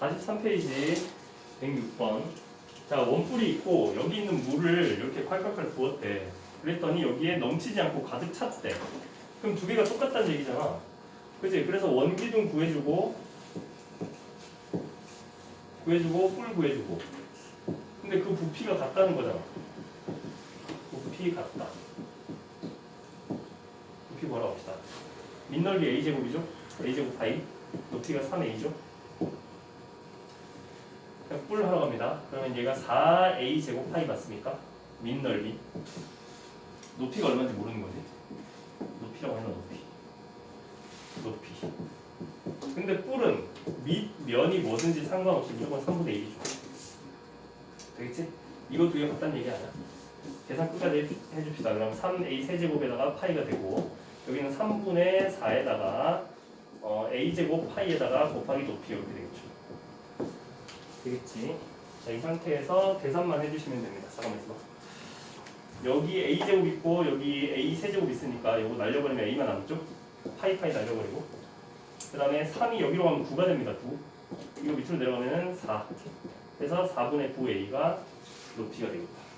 43페이지 106번. 자, 원뿔이 있고 여기 있는 물을 이렇게 콸콸콸 부었대. 그랬더니 여기에 넘치지 않고 가득 찼대. 그럼 두 개가 똑같다는 얘기잖아. 그지? 그래서 원기둥 구해주고 구해주고 뿔 구해주고. 근데 그 부피가 같다는 거잖아. 부피 같다. 부피 뭐라고 합시다. 민넓이 a제곱이죠? a제곱 파이. 높이가 3a죠? 그냥 뿔 하러 갑니다. 그러면 얘가 4a 제곱 파이 맞습니까? 민 넓이. 높이가 얼마인지 모르는 거지. 높이라고 해놔 높이. 높이. 근데 뿔은 밑 면이 뭐든지 상관없이 무조건 3분의 1이죠. 되겠지? 이거 두 개 같다는 얘기 아니야? 계산 끝까지 해- 해줍시다. 그럼 3a 세제곱에다가 파이가 되고 여기는 3분의 4에다가 어, a 제곱 파이에다가 곱하기 높이 이렇게 되겠죠. 되겠지. 자, 이 상태에서 계산만 해주시면 됩니다. 잠깐만 있어봐. 여기 a 제곱 있고 여기 a 세제곱 있으니까 이거 날려버리면 a만 남죠? 파이 파이 날려버리고 그 다음에 3이 여기로 가면 9가 됩니다. 9. 이거 밑으로 내려가면 4. 그래서 4분의 9a가 높이가 되겠다.